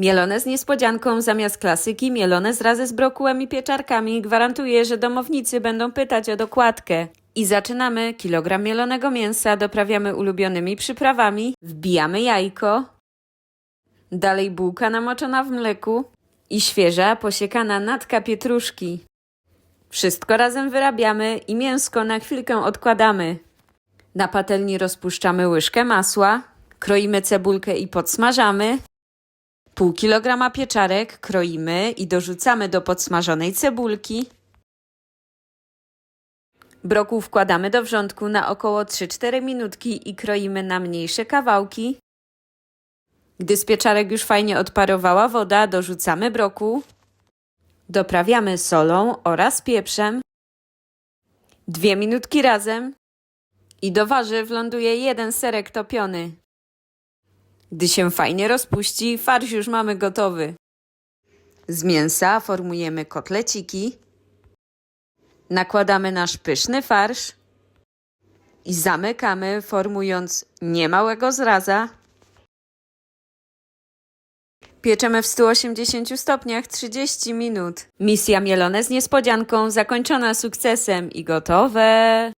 Mielone z niespodzianką zamiast klasyki, mielone z razy z brokułem i pieczarkami gwarantuje, że domownicy będą pytać o dokładkę. I zaczynamy. Kilogram mielonego mięsa doprawiamy ulubionymi przyprawami, wbijamy jajko, dalej bułka namoczona w mleku i świeża, posiekana natka pietruszki. Wszystko razem wyrabiamy i mięsko na chwilkę odkładamy. Na patelni rozpuszczamy łyżkę masła, kroimy cebulkę i podsmażamy. Pół kilograma pieczarek kroimy i dorzucamy do podsmażonej cebulki. Brokuł wkładamy do wrzątku na około 3-4 minutki i kroimy na mniejsze kawałki. Gdy z pieczarek już fajnie odparowała woda, dorzucamy brokuł. Doprawiamy solą oraz pieprzem. Dwie minutki razem i do warzyw ląduje jeden serek topiony. Gdy się fajnie rozpuści, farsz już mamy gotowy. Z mięsa formujemy kotleciki. Nakładamy nasz pyszny farsz i zamykamy, formując niemałego zraza. Pieczemy w 180 stopniach 30 minut. Misja mielone z niespodzianką zakończona sukcesem i gotowe.